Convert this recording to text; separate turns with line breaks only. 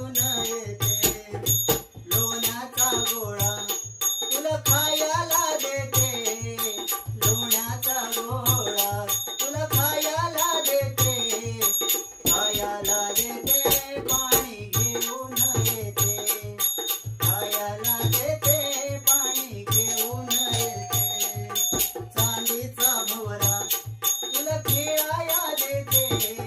लोणाचा गोळा तुला खायाला देते लोण्याचा गोळा तुला खायाला देते पाणी गेले ते खाया देते पाणी तुला खेळा देते